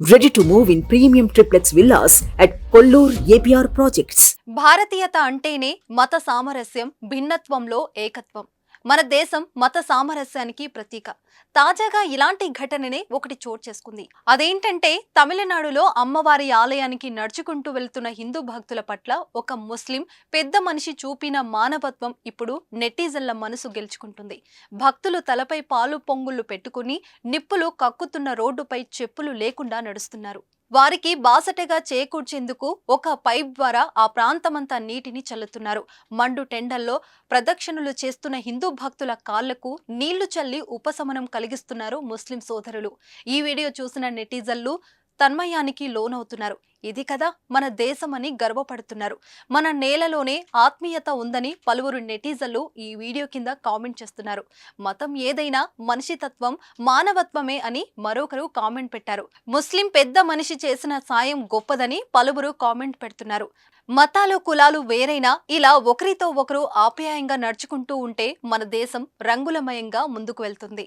Ready to move in premium triplex villas at Kollur APR projects భారతీయత అంటేనే మత సామరస్యం భిన్నత్వంలో ఏకత్వం. మన దేశం మత సామరస్యానికి ప్రతీక. తాజాగా ఇలాంటి ఘటననే ఒకటి చోటు చేసుకుంది. అదేంటంటే తమిళనాడులో అమ్మవారి ఆలయానికి నడుచుకుంటూ వెళ్తున్న హిందూ భక్తుల పట్ల ఒక ముస్లిం పెద్ద మనిషి చూపిన మానవత్వం ఇప్పుడు నెటిజన్ల మనసు గెలుచుకుంటుంది. భక్తులు తలపై పాలు పొంగుళ్ళు పెట్టుకుని నిప్పులు కక్కుతున్న రోడ్డుపై చెప్పులు లేకుండా నడుస్తున్నారు. వారికి బాసటగా చేకూర్చేందుకు ఒక పైప్ ద్వారా ఆ ప్రాంతమంతా నీటిని చల్లుతున్నారు. మండు టెండల్లో ప్రదక్షిణలు చేస్తున్న హిందూ భక్తుల కాళ్ళకు నీళ్ళు చల్లి ఉపశమనం కలిగిస్తున్నారు ముస్లిం సోదరులు. ఈ వీడియో చూసిన నెటిజన్లు తన్మయానికి లోనవుతున్నారు. ఇది కదా మన దేశమని గర్వపడుతున్నారు. మన నేలలోనే ఆత్మీయత ఉందని పలువురు నెటిజన్లు ఈ వీడియో కింద కామెంట్ చేస్తున్నారు. మతం ఏదైనా మనిషితత్వం మానవత్వమే అని మరొకరు కామెంట్ పెట్టారు. ముస్లిం పెద్ద మనిషి చేసిన సాయం గొప్పదని పలువురు కామెంట్ పెడుతున్నారు. మతాలు కులాలు వేరైనా ఇలా ఒకరితో ఒకరు ఆప్యాయంగా నడుచుకుంటూ ఉంటే మన దేశం రంగులమయంగా ముందుకు వెళ్తుంది.